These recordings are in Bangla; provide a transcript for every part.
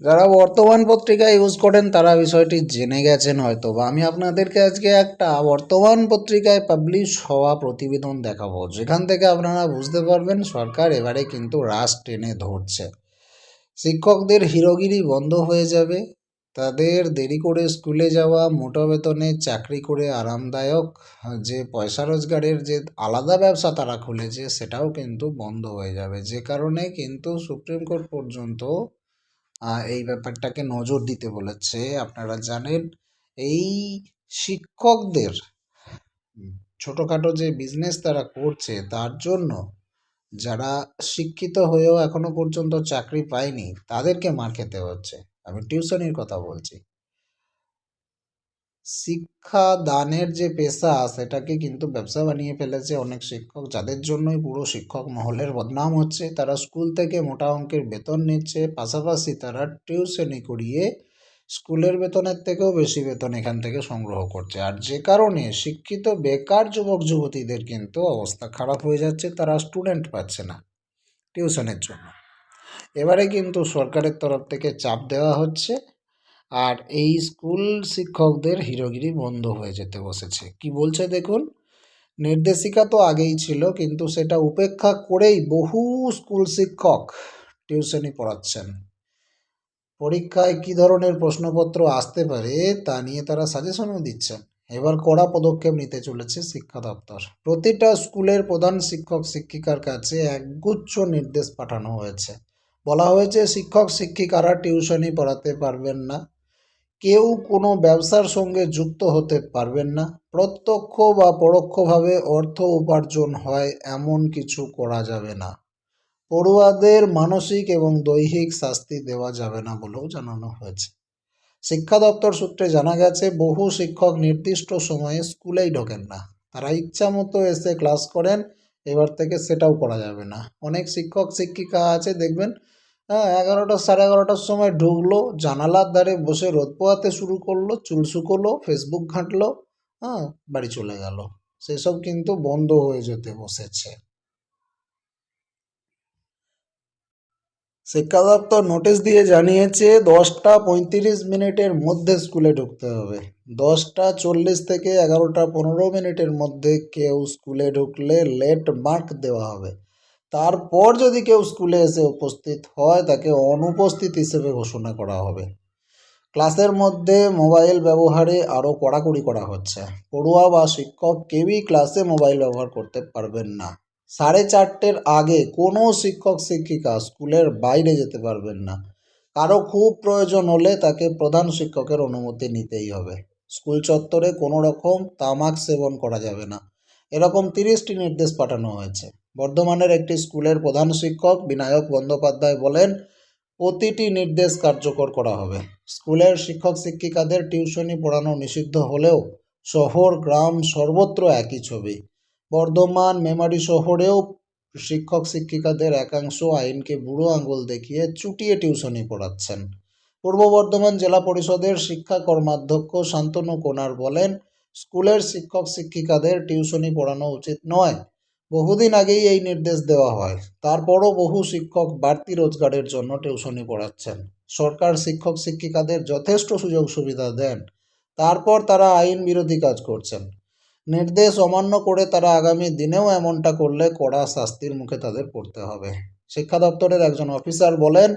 যারা বর্তমান পত্রিকা ইউজ করেন, তারা বিষয়টি জেনে গেছেন হয়তো বা আমি আপনাদেরকে আজকে একটা বর্তমান পত্রিকায় পাবলিশ হওয়া প্রতিবেদন দেখাবো। যেখান থেকে আপনারা বুঝতে পারবেন, সরকার এবারে কিন্তু রাশ টেনে ধরছে। শিক্ষকদের হিরোগিরি বন্ধ হয়ে যাবে। তাদের দেরি করে স্কুলে যাওয়া, মোটা বেতনে চাকরি করে আরামদায়ক, যে পয়সা রোজগারের যে আলাদা ব্যবসা তারা খুলেছে, সেটাও কিন্তু বন্ধ হয়ে যাবে। যে কারণে কিন্তু সুপ্রিম কোর্ট পর্যন্ত এই ব্যাপারটাকে নজর দিতে বলেছে। আপনারা জানেন, এই শিক্ষকদের ছোটোখাটো যে বিজনেস তারা করছে, তার জন্য যারা শিক্ষিত হয়েও এখনও পর্যন্ত চাকরি পায়নি, তাদেরকে মার খেতে হচ্ছে। আমি টিউশনির কথা বলছি। শিক্ষা দানের যে পেশা, সেটাকে কিন্তু ব্যবসা বানিয়ে ফেলেছে অনেক শিক্ষক। যাদের জন্যই পুরো শিক্ষক মহলের বদনাম হচ্ছে, তারা স্কুল থেকে মোটা অঙ্কের বেতন নিচ্ছে, পাশাপাশি তারা টিউশনি করিয়ে স্কুলের বেতনের থেকেও বেশি বেতন এখান থেকে সংগ্রহ করছে। আর যে কারণে শিক্ষিত বেকার যুবক, যুবতীদের কিন্তু অবস্থা খারাপ হয়ে যাচ্ছে, তারা স্টুডেন্ট পাচ্ছে না টিউশনের জন্য। এবারে কিন্তু সরকারের তরফ থেকে চাপ দেওয়া হচ্ছে। আর এই স্কুল শিক্ষকদের হিরোগিরি বন্ধ হয়ে যেতে বসেছে। কি বলছে দেখুন? নির্দেশিকা তো আগেই ছিল, কিন্তু সেটা উপেক্ষা করেই বহু স্কুল শিক্ষক টিউশনি পড়াচ্ছেন। পরীক্ষায় কি ধরনের প্রশ্নপত্র আসতে পারে তা নিয়ে তারা সাজেশনও দিচ্ছেন। এবার কড়া পদক্ষেপ নিতে চলেছে শিক্ষা দপ্তর। প্রতিটা স্কুলের প্রধান শিক্ষক শিক্ষিকার কাছে একগুচ্ছ নির্দেশ পাঠানো হয়েছে। বলা হয়েছে, শিক্ষক শিক্ষিকারা টিউশনি পড়াতে পারবেন না। কেউ কোনো ব্যবসার সঙ্গে যুক্ত হতে পারবেন না। প্রত্যক্ষ বা পরোক্ষভাবে অর্থ উপার্জন হয় এমন কিছু করা যাবে না। পড়ুয়াদের মানসিক এবং দৈহিক শাস্তি দেওয়া যাবে না বলেও জানানো হয়েছে। শিক্ষা দপ্তর সূত্রে জানা গেছে, বহু শিক্ষক নির্দিষ্ট সময়ে স্কুলেই ঢোকেন না। তারা ইচ্ছা মতো এসে ক্লাস করেন, এবার থেকে সেটাও করা যাবে না। অনেক শিক্ষক, শিক্ষিকা আছে, দেখবেন হ্যাঁ এগারোটা সাড়ে এগারোটার সময় ঢুকলো, জানালার ধারে বসে রোদ পোয়াতে শুরু করল, চুল শুকোলো ফেসবুক ঘাঁটলো হ্যাঁ বাড়ি চলে গেল। সেসব কিন্তু বন্ধ হয়ে যেতে বসেছে। শিক্ষা দপ্তর নোটিশ দিয়ে জানিয়েছে, দশটা পঁয়ত্রিশ মিনিটের মধ্যে স্কুলে ঢুকতে হবে। দশটা চল্লিশ থেকে এগারোটা পনেরো মিনিটের মধ্যে কেউ স্কুলে ঢুকলে লেট মার্ক দেওয়া হবে। তারপর যদি কেউ স্কুলে এসে উপস্থিত হয়, তাকে অনুপস্থিত হিসেবে ঘোষণা করা হবে। ক্লাসের মধ্যে মোবাইল ব্যবহারে আরও কড়াকড়ি করা হচ্ছে। পড়ুয়া বা শিক্ষক কেউই ক্লাসে মোবাইল ব্যবহার করতে পারবেন না। সাড়ে চারটের আগে কোনো শিক্ষক, শিক্ষিকা স্কুলের বাইরে যেতে পারবেন না। কারও খুব প্রয়োজন হলে তাকে প্রধান শিক্ষকের অনুমতি নিতেই হবে। স্কুল চত্বরে কোনো রকম তামাক সেবন করা যাবে না। এরকম তিরিশটি নির্দেশ পাঠানো হয়েছে। বর্ধমানের একটি স্কুলের প্রধান শিক্ষক বিনায়ক বন্দ্যোপাধ্যায় বলেন, প্রতিটি নির্দেশ কার্যকর করা হবে। স্কুলের শিক্ষক শিক্ষিকাদের টিউশনি পড়ানো নিষিদ্ধ হলেও শহর, গ্রাম সর্বত্র একই ছবি। বর্ধমান, মেমারি শহরেও শিক্ষক শিক্ষিকাদের একাংশ আইনকে বুড়ো আঙুল দেখিয়ে চুটিয়ে টিউশনি পড়াচ্ছেন। পূর্ব বর্ধমান জেলা পরিষদের শিক্ষা কর্মাধ্যক্ষ শান্তনু কোনার বলেন, স্কুলের শিক্ষক শিক্ষিকাদের টিউশনি পড়ানো উচিত নয়। বহুদিন আগেই এই নির্দেশ দেওয়া হয়। তারপরও বহু শিক্ষক বাড়তি রোজগারের জন্য টিউশনি পড়াচ্ছেন। সরকার শিক্ষক শিক্ষিকাদের যথেষ্ট সুযোগ সুবিধা দেন। তারপর তারা আইন বিরোধী কাজ করছেন। নির্দেশ অমান্য করে তারা আগামী দিনেও এমনটা করলে কড়া শাস্তির মুখে তাদের পড়তে হবে। শিক্ষা দপ্তরের একজন অফিসার বলেন,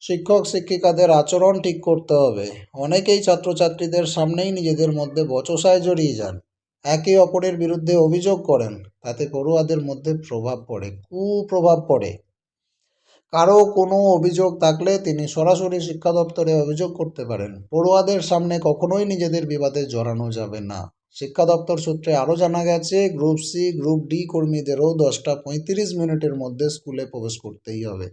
শিক্ষক শিক্ষিকাদের আচরণ ঠিক করতে হবে। অনেকেই ছাত্রছাত্রীদের সামনেই নিজেদের মধ্যে বচসায় জড়িয়ে যান। একে অপরের বিরুদ্ধে অভিযোগ করেন, তাতে পড়ুয়াদের মধ্যে প্রভাব পড়ে, কুপ্রভাব পড়ে। কারও কোনো অভিযোগ থাকলে তিনি সরাসরি শিক্ষা দপ্তরে অভিযোগ করতে পারেন। পড়ুয়াদের সামনে কখনোই নিজেদের বিবাদে জড়ানো যাবে না। শিক্ষা দপ্তর সূত্রে আরও জানা গেছে, গ্রুপ সি, গ্রুপ ডি কর্মীদেরও দশটা পঁয়ত্রিশ মিনিটের মধ্যে স্কুলে প্রবেশ করতেই হবে।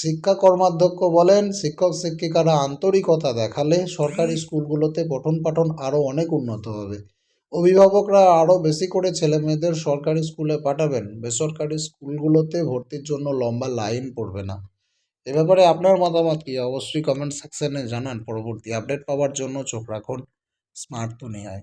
শিক্ষা কর্মাধ্যক্ষ বলেন, শিক্ষক শিক্ষিকারা আন্তরিকতা দেখালে সরকারি স্কুলগুলোতে পঠন পাঠন আরও অনেক উন্নত হবে। অভিভাবকরা আরও বেশি করে ছেলেমেয়েদের সরকারি স্কুলে পাঠাবেন। বেসরকারি স্কুলগুলোতে ভর্তির জন্য লম্বা লাইন পড়বে না। এ ব্যাপারে আপনার মতামত কি? অবশ্যই কমেন্ট সেকশনে জানান। পরবর্তী আপডেট পাওয়ার জন্য চোখ রাখুন। স্মার্ট দুনিয়ায়।